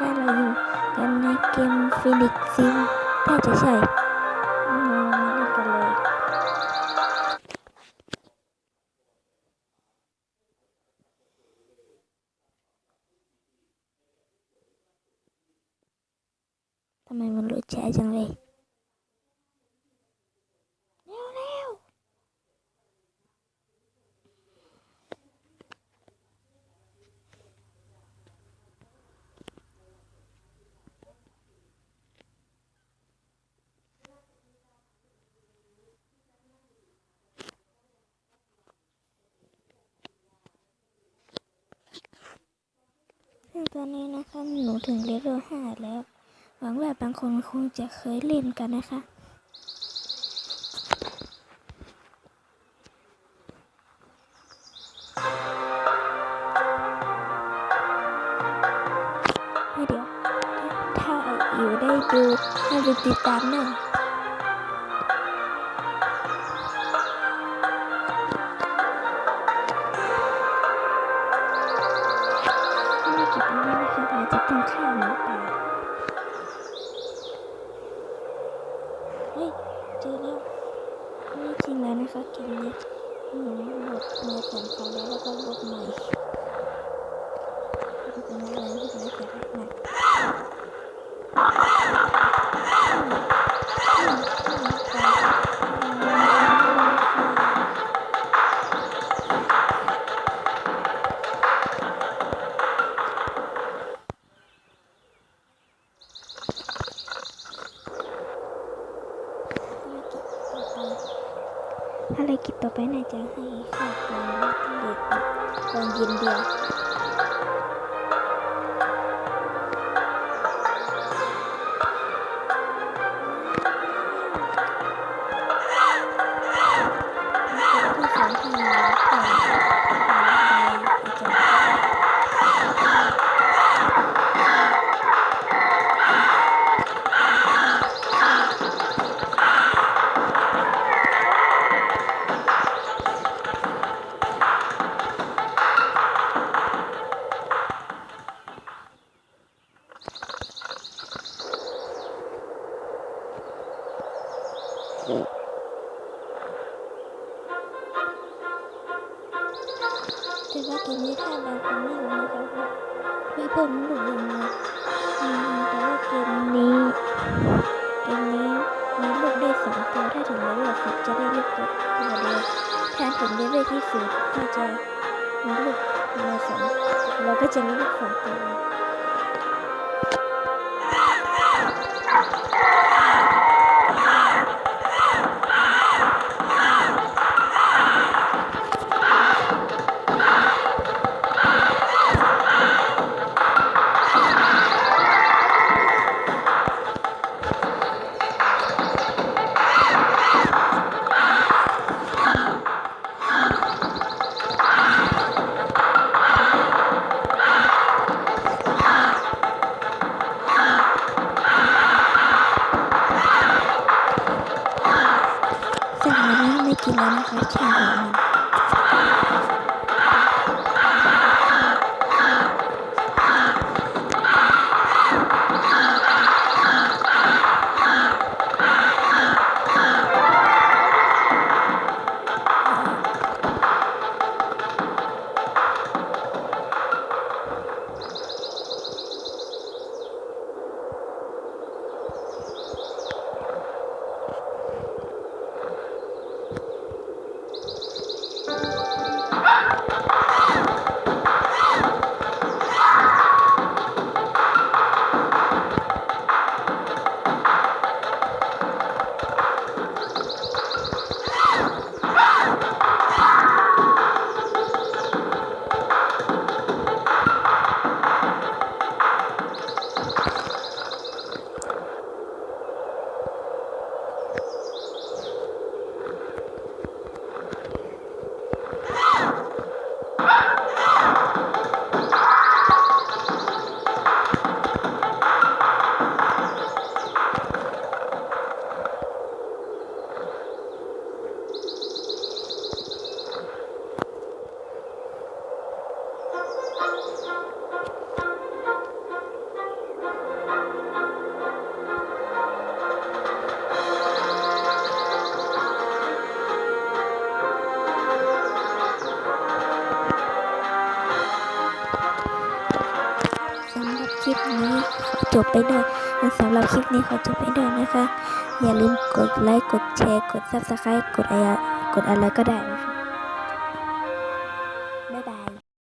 ช่เราอยู่กันในเกมฟินิกซิมน่าจะใช่อืมเรามาเล่นกันเลย ทำไมมันหลุดแชร์จังเลย เร็วเร็วซึ่ง ตอนนี้นะคะหนูถึงเลเวลห้าแล้ว หวังว่าบางคนคงจะเคยเล่นกันนะคะให้เดี๋ยว ถ้าอยู่ได้ดูให้ไปติดตามหน่อย นะคะเราจะต้องฆ่าหมูป่าเฮ้ยเจอแล้วนี่จริงแล้วนะคะเกมนี้หนูหลดเนื้อของเขาแล้วแล้วก็ลดใหม่ ภารกิจต่อไปน่าจะให้ข้าตัวเด็กตอนเย็นเดียว แต่ว่าเกมนี้ถ้าเราคนไม่รู้นะคะว่าไม่เพิ่มหลุดลงเลยแต่ว่าเกมนี้เกมนี้มีลูกได้สองตัวถ้าถึงเลเวลสิบจะได้ลูกตัวเดียวถ้าถึงเลเวลที่สิบก็จะมีลูกมาสองเราก็จะมีลูกสองตัว นีไม่กินแคลิปนี้จบไปด้วยสำหรับคลิปนี้ขอจบไปด้วยนะคะ อย่าลืมกดไลค์ กดแชร์ กดซับสไครต์กดอะไรกดอะไรก็ได้นะคะ